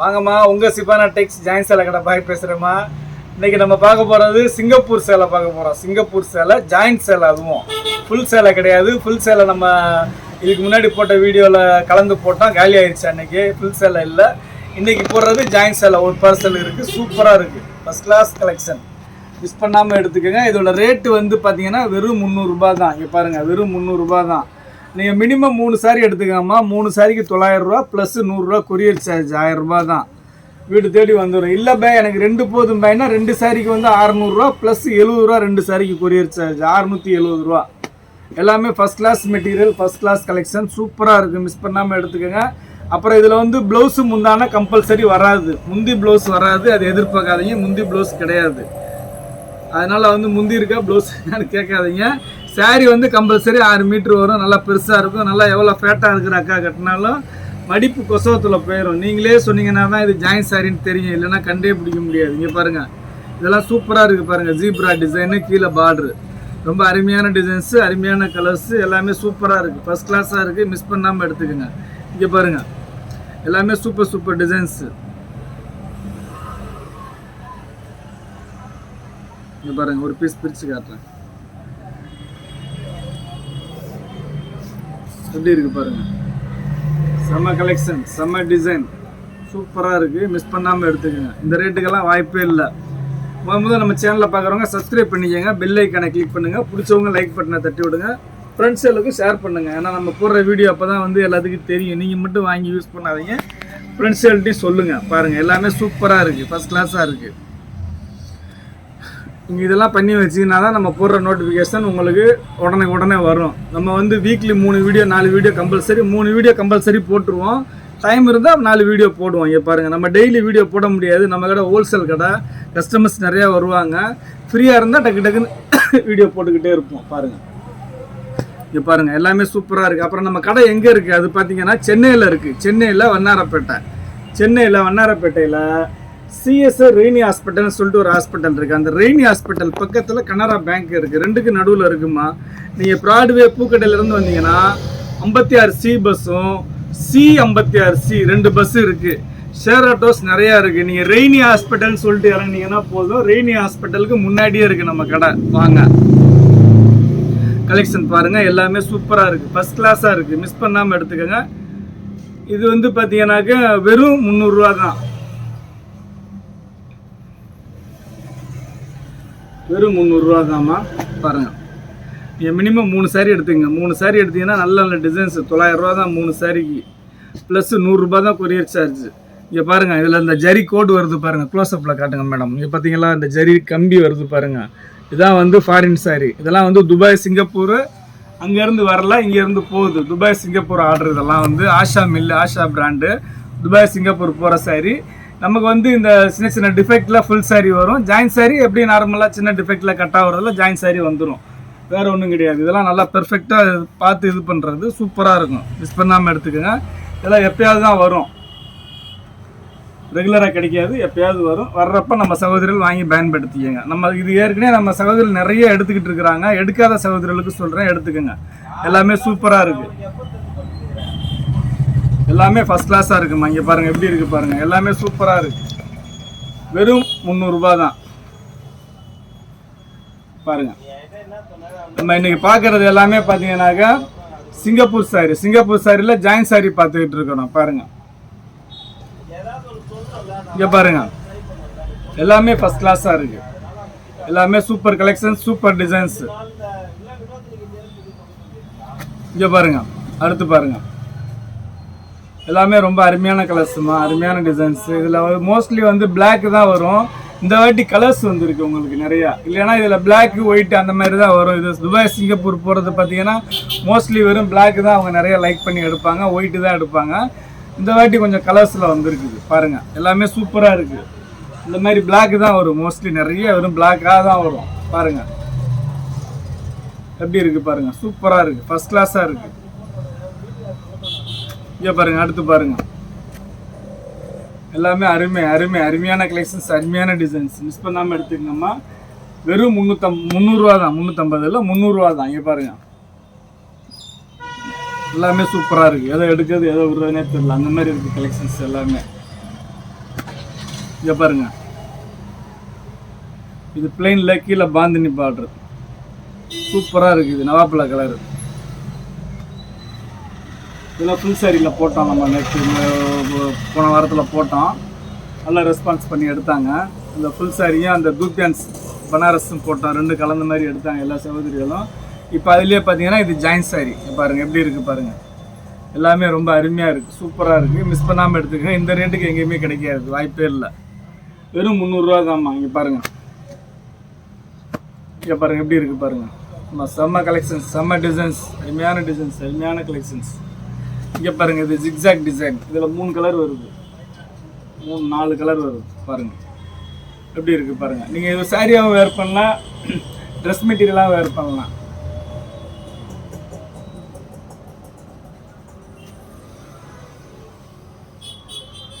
வாங்கம்மா உங்கள் சிபானா டெக்ஸ் ஜாயின் சேலை கடை. பாய் பேசுகிறேம்மா இன்றைக்கி நம்ம பார்க்க போகிறது சிங்கப்பூர் சேலை பார்க்க போகிறோம் சிங்கப்பூர் சேலை ஜாயிண்ட் சேலை அதுவும். ஃபுல் சேலை கிடையாது. ஃபுல் சேலை நம்ம இதுக்கு முன்னாடி போட்ட வீடியோவில் கலந்து போட்டோம். காலி ஆயிடுச்சு அன்றைக்கி ஃபுல் சேலை இல்லை. இன்றைக்கி போடுறது ஜாயின்ட் சேலை ஒரு பார்சல் இருக்குது சூப்பராக இருக்குது ஃபஸ்ட் கிளாஸ் கலெக்ஷன் மிஸ் பண்ணாமல் எடுத்துக்கோங்க. இதோட ரேட்டு வந்து பார்த்தீங்கன்னா வெறும் முந்நூறுரூபா தான். இங்கே பாருங்கள் வெறும் முந்நூறுரூபா தான். நீங்கள் மினிமம் மூணு சாரி எடுத்துக்கோமா மூணு சாரிக்கு தொள்ளாயிரரூவா ப்ளஸ் நூறுரூவா கொரியர் சார்ஜ் ஆயிரரூபா தான். வீடு தேடி வந்துடும் இல்லை பே எனக்கு ரெண்டு போதும் பேனா ரெண்டு சாரிக்கு வந்து அறநூறுரூவா ப்ளஸ் எழுபதுரூவா ரெண்டு சாரிக்கு கொரியர் சார்ஜ் அறநூற்றி எழுபது ரூபா. எல்லாமே first class material first class collection சூப்பராக இருக்குது மிஸ் பண்ணாமல் எடுத்துக்கோங்க. அப்புறம் இதில் வந்து ப்ளவுஸு முந்தான கம்பல்சரி வராது. முந்தி ப்ளவுஸ் வராது. அது எதிர்பார்க்காதீங்க. முந்தி ப்ளவுஸ் கிடையாது. அதனால் வந்து முந்தி இருக்கா ப்ளவுஸ் கேட்காதீங்க. Saree வந்து கம்பல்சரி ஆறு மீட்ரு வரும் நல்லா பெருசாக இருக்கும். நல்லா எவ்வளோ ஃபேட்டாக இருக்கிற அக்கா கட்டினாலும் மடிப்பு கொசவத்தில் போயிடும் நீங்களே சொன்னீங்கன்னா தான் இது ஜாயின் சாரின்னு தெரியும். இல்லைன்னா கண்டே பிடிக்க முடியாது. இங்கே பாருங்கள் இதெல்லாம் சூப்பராக இருக்குது பாருங்கள் ஜீப்ரா டிசைனு கீழே பார்ட்ரு ரொம்ப அருமையான டிசைன்ஸு அருமையான கலர்ஸு எல்லாமே சூப்பராக இருக்குது ஃபஸ்ட் கிளாஸாக இருக்குது மிஸ் பண்ணாமல் எடுத்துக்கோங்க. இங்கே பாருங்கள் எல்லாமே சூப்பர் சூப்பர் டிசைன்ஸு இங்கே பாருங்கள் ஒரு பீஸ் பிரித்து காட்டுறேன். எப்படி இருக்கு பாருங்க. செம்ம கலெக்ஷன் செம்ம டிசைன் சூப்பராக இருக்குது மிஸ் பண்ணாமல் எடுத்துக்கோங்க. இந்த ரேட்டுக்கெல்லாம் வாய்ப்பே இல்லை. முதல்ல நம்ம சேனலில் பார்க்குறவங்க சப்ஸ்கிரைப் பண்ணிக்கோங்க. பெல் ஐக்கானை கிளிக் பண்ணுங்கள் பிடிச்சவங்க லைக் பட்டனை தட்டி விடுங்க. ஃப்ரெண்ட்ஸ் எல்லாருக்கும் ஷேர் பண்ணுங்கள் ஏன்னா நம்ம போடுற வீடியோ அப்போ தான் வந்து எல்லாத்துக்கும் தெரியும். நீங்கள் மட்டும் வாங்கி யூஸ் பண்ணாதீங்க. ஃப்ரெண்ட்ஸ் எல்லாத்தையும் சொல்லுங்கள் பாருங்கள் எல்லாமே சூப்பராக இருக்குது ஃபஸ்ட் கிளாஸாக இருக்குது நீங்கள் இதெல்லாம் பண்ணி வச்சிங்கன்னா தான் நம்ம போடுற நோட்டிஃபிகேஷன் உங்களுக்கு உடனே உடனே வரும். நம்ம வந்து வீக்லி மூணு வீடியோ நாலு வீடியோ கம்பல்சரி மூணு வீடியோ கம்பல்சரி போட்டுருவோம். டைம் இருந்தால் நாலு வீடியோ போடுவோம். இங்கே பாருங்கள் நம்ம டெய்லி வீடியோ போட முடியாது. நம்ம கடை ஹோல்சேல் கடை கஸ்டமர்ஸ் நிறையா வருவாங்க. ஃப்ரீயாக இருந்தால் டக்கு டக்குன்னு வீடியோ போட்டுக்கிட்டே இருப்போம். பாருங்கள் இங்கே பாருங்கள் எல்லாமே சூப்பராக இருக்குது அப்புறம் நம்ம கடை எங்கே இருக்குது அது பார்த்தீங்கன்னா சென்னையில் இருக்குது சென்னையில் வண்ணாரப்பேட்டை. சென்னையில் வண்ணாரப்பேட்டையில் சிஎஸ்ஆர் ரெய்னி ஹாஸ்பிட்டல்னு சொல்லிட்டு ஒரு ஹாஸ்பிட்டல் இருக்குது அந்த ரெய்னி ஹாஸ்பிட்டல் பக்கத்தில் கனரா பேங்க் இருக்குது ரெண்டுக்கு நடுவில் இருக்குமா? நீங்கள் ப்ராட்வே பூக்கடையிலேருந்து வந்தீங்கன்னா ஐம்பத்தி ஆறு சி பஸ்ஸும் சி ஐம்பத்தி ஆறு சி ரெண்டு பஸ் இருக்குது ஷேர் ஆட்டோஸ் நிறையா இருக்குது நீங்கள் ரெய்னி ஹாஸ்பிட்டல்னு சொல்லிட்டு இறங்கினீங்கன்னா போதும். ரெய்னி ஹாஸ்பிட்டலுக்கு முன்னாடியே இருக்குது நம்ம கடை. வாங்க. கலெக்ஷன் பாருங்கள் எல்லாமே சூப்பராக இருக்குது ஃபஸ்ட் கிளாஸாக இருக்குது மிஸ் பண்ணாமல் எடுத்துக்கோங்க. இது வந்து பார்த்தீங்கன்னாக்க வெறும் முந்நூறுரூவா தான் வெறும் முந்நூறுரூவா தாம்மா பாருங்கள் நீங்கள் மினிமம் மூணு சாரி எடுத்துங்க மூணு சாரி எடுத்தீங்கன்னா நல்ல நல்ல டிசைன்ஸ் தொள்ளாயிரரூவா தான் மூணு சாரிக்கு ப்ளஸ் நூறுரூபா தான் கொரியர் சார்ஜ் இங்கே பாருங்கள் இதில் இந்த ஜரி கோடு வருது பாருங்கள் க்ளோஸ்அப்பில் காட்டுங்க மேடம் இங்கே பார்த்தீங்களா இந்த ஜரி கம்பி வருது பாருங்கள் இதான் வந்து ஃபாரின் சாரி இதெல்லாம் வந்து துபாய் சிங்கப்பூர் அங்கேருந்து வரல இங்கேருந்து போகுது. துபாய் சிங்கப்பூர் ஆர்டர் இதெல்லாம் வந்து Asha mill Asha brand Dubai Singapore போகிற சாரி நமக்கு வந்து இந்த சின்ன சின்ன டிஃபெக்டில் ஃபுல் saree வரும். ஜாயின் saree எப்படி நார்மலாக சின்ன டிஃபெக்டில் கட் ஆகுறதுல ஜாயின் saree வந்துடும் வேறு ஒன்றும் கிடையாது. இதெல்லாம் நல்லா பெர்ஃபெக்டாக பார்த்து இது பண்ணுறது சூப்பராக இருக்கும். மிஸ் பண்ணாமல் எடுத்துக்கோங்க. இதெல்லாம் எப்பயாவது தான் வரும். ரெகுலராக கிடைக்காது. எப்பயாவது வரும். வர்றப்ப நம்ம சகோதரிகள் வாங்கி பயன்படுத்திக்கங்க. நம்ம இது ஏற்கனவே நம்ம சகோதரிகள் நிறைய எடுத்துக்கிட்டு இருக்கிறாங்க. எடுக்காத சகோதரிகளுக்கு சொல்கிறேன் எடுத்துக்கோங்க. எல்லாமே சூப்பராக இருக்குது எல்லாமே ஃபஸ்ட் கிளாஸாக இருக்குமா? இங்கே பாருங்கள் எப்படி இருக்குது பாருங்கள் எல்லாமே சூப்பராக இருக்குது வெறும் முந்நூறுரூபா தான். பாருங்க. நம்ம இன்றைக்கி பார்க்குறது எல்லாமே பார்த்தீங்கன்னாக்கா சிங்கப்பூர் சாரி சிங்கப்பூர் சாரியில் ஜாயின் சாரி பார்த்துக்கிட்டு இருக்கிறோம் பாருங்க. இங்கே பாருங்க. எல்லாமே ஃபஸ்ட் கிளாஸாக இருக்குது எல்லாமே சூப்பர் கலெக்ஷன் சூப்பர் டிசைன்ஸ் இங்கே பாருங்க. அடுத்து பாருங்கள் எல்லாமே ரொம்ப அருமையான கலர்ஸுமா அருமையான டிசைன்ஸ் இதில் மோஸ்ட்லி வந்து பிளாக் தான் வரும். இந்த வாட்டி கலர்ஸ் வந்துருக்கு உங்களுக்கு நிறையா. இல்லைன்னா இதில் பிளாக் ஒயிட் அந்த மாதிரி தான் வரும். இது துபாய் சிங்கப்பூர் போகிறது பார்த்தீங்கன்னா மோஸ்ட்லி வெறும் பிளாக் தான் அவங்க நிறைய லைக் பண்ணி எடுப்பாங்க ஒயிட்டு தான் எடுப்பாங்க. இந்த வாட்டி கொஞ்சம் கலர்ஸில் வந்துருக்குது. பாருங்கள் எல்லாமே சூப்பராக இருக்குது இந்த மாதிரி பிளாக் தான் வரும் மோஸ்ட்லி நிறைய வெறும் பிளாக்காக தான் வரும். பாருங்கள் எப்படி இருக்குது பாருங்கள் சூப்பராக இருக்குது ஃபஸ்ட் கிளாஸாக இருக்குது இங்கே பாருங்க அடுத்து பாருங்க. எல்லாமே அருமை அருமை அருமையான கலெக்ஷன்ஸ் அருமையான டிசைன்ஸ் மிஸ் பண்ணாமல் எடுத்துக்கங்கம்மா. வெறும் முந்நூற்றம் முந்நூறுரூவா தான் முந்நூற்றம்பது இல்லை முந்நூறுரூவா தான். இங்கே பாருங்க. எல்லாமே சூப்பராக இருக்குது எதை எடுக்கிறது எதை விடுறதுனே தெரியல. அந்த மாதிரி இருக்குது கலெக்ஷன்ஸ் எல்லாமே. இங்கே பாருங்க. இது பிளெயினில் கீழே பாந்தினி பார்டர் சூப்பராக இருக்குது இது. நவாப்பிள கலர் இதெல்லாம் ஃபுல் சாரியில் போட்டோம் நம்ம நேற்று போன வாரத்தில் போட்டோம். நல்லா ரெஸ்பான்ஸ் பண்ணி எடுத்தாங்க. இந்த ஃபுல் சாரியும் அந்த தூப்பியான்ஸ் பனாரஸும் போட்டோம். ரெண்டு கலந்த மாதிரி எடுத்தாங்க எல்லா சகோதரிகளும். இப்போ அதுலேயே பார்த்தீங்கன்னா இது ஜாயின் சாரி பாருங்கள் எப்படி இருக்குது பாருங்கள் எல்லாமே ரொம்ப அருமையாக இருக்குது சூப்பராக இருக்குது மிஸ் பண்ணாமல் எடுத்துக்கங்க. இந்த ரேட்டுக்கு எங்கேயுமே கிடைக்காது வாய்ப்பே இல்லை. வெறும் முந்நூறுரூவா தான்மா இங்கே பாருங்கள் இங்கே பாருங்கள் எப்படி இருக்குது பாருங்கள் நம்ம செம்ம கலெக்ஷன்ஸ் செம்ம டிசைன்ஸ் அருமையான டிசைன்ஸ் அருமையான கலெக்ஷன்ஸ் இங்கே பாருங்கள் இது ஜிக்ஸாக் டிசைன் இதில் மூணு கலர் வருது. மூணு நாலு கலர் வருது. பாருங்கள் எப்படி இருக்குது பாருங்கள் நீங்கள் இது சாரியாகவும் வேர் பண்ணலாம். ட்ரெஸ் மெட்டீரியலாகவும் வேர் பண்ணலாம்.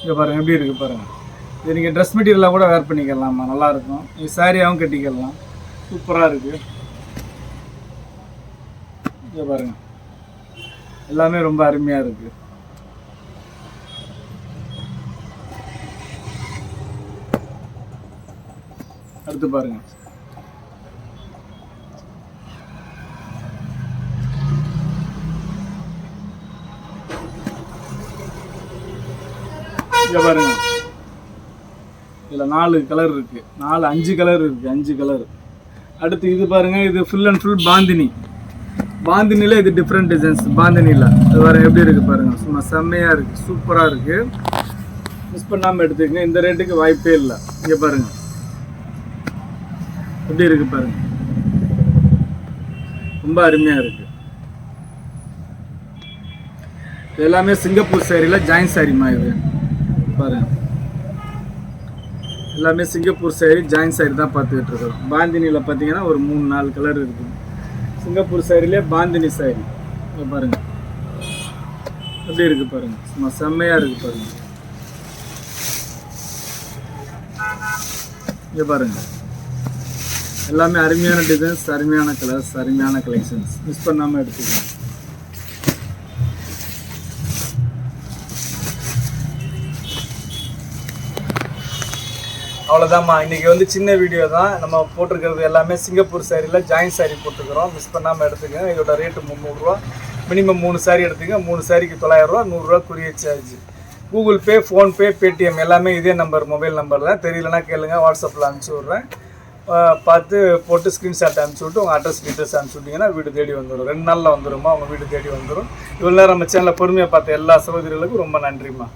இங்கே பாருங்கள் எப்படி இருக்குது பாருங்கள் இது நீங்கள் ட்ரெஸ் மெட்டீரியலாக கூட வேர் பண்ணிக்கலாமா நல்லாயிருக்கும் நீங்கள் சாரியாகவும் கட்டிக்கலாம். சூப்பராக இருக்குது இங்கே பாருங்கள் எல்லாமே ரொம்ப அருமையாக இருக்குது அடுத்து பாருங்க. இங்க பாருங்க. இதுல நாலு கலர் இருக்கு. நாலு அஞ்சு கலர் இருக்கு. அஞ்சு கலர் அடுத்து இது பாருங்க. இது ஃபுல் அண்ட் ஃபுல் பாந்தினி. பாந்தினில இது டிஃப்ரெண்ட் டிசைன்ஸ் பாந்தினில. அது வேறு எப்படி இருக்குது பாருங்கள் சும்மா செம்மையாக இருக்குது சூப்பராக இருக்குது மிஸ் பண்ணாமல் எடுத்துக்கங்க. இந்த ரேட்டுக்கு வாய்ப்பே இல்லை. இங்கே பாருங்க. எப்படி இருக்கு பாருங்க. ரொம்ப அருமையாக இருக்குது எல்லாமே சிங்கப்பூர் சாரியில் ஜாயின் சாரிமா இது. பாருங்கள் எல்லாமே சிங்கப்பூர் சாரி ஜாயின் சாரி தான் பார்த்துக்கிட்டு இருக்கிறோம் பாந்தினியில் பார்த்தீங்கன்னா ஒரு மூணு நாலு கலர் இருக்குது. சிங்கப்பூர் சாரிலே பாந்தினி சாரி. பாருங்கள் பாருங்க. எப்படி இருக்கு பாருங்க. சும்மா செம்மையாக இருக்கு பாருங்க. இங்கே பாருங்க. எல்லாமே அருமையான டிசைன்ஸ் அருமையான கலர்ஸ் அருமையான கலெக்ஷன்ஸ் மிஸ் பண்ணாமல் எடுத்துக்கலாம். அவ்வளோதாம்மா இன்றைக்கி வந்து சின்ன வீடியோ தான். நம்ம போட்டிருக்கிறது எல்லாமே சிங்கப்பூர் சாரியில் ஜாயின் சாரி போட்டிருக்கிறோம். மிஸ் பண்ணாமல் எடுத்துக்கங்க. இதோட ரேட்டு முந்நூறுரூவா மினிமம் மூணு சாரி எடுத்துங்க மூணு சாரிக்கு தொள்ளாயிரரூவா நூறுரூவா courier charge Google Pay PhonePe Paytm எல்லாமே இதே நம்பர் மொபைல் நம்பர் தான். தெரியலனா கேளுங்க. வாட்ஸ்அப்பில் அனுப்பிச்சி விட்றேன். பார்த்து போட்டு ஸ்க்ரீன்ஷாட் அனுப்பிச்சி விட்டு உங்கள் அட்ரஸ் டீட்டெயில்ஸ் அனுப்பிச்சி விட்டிங்கன்னா வீடு தேடி வந்துடும் ரெண்டு நாளில் வந்துடுமா உங்கள் வீடு தேடி வந்துடும் இவ்வளோ நேரம் நம்ம சேனலில் பொறுமையாக பார்த்த எல்லா சகோதரிகளுக்கும் ரொம்ப நன்றிம்மா.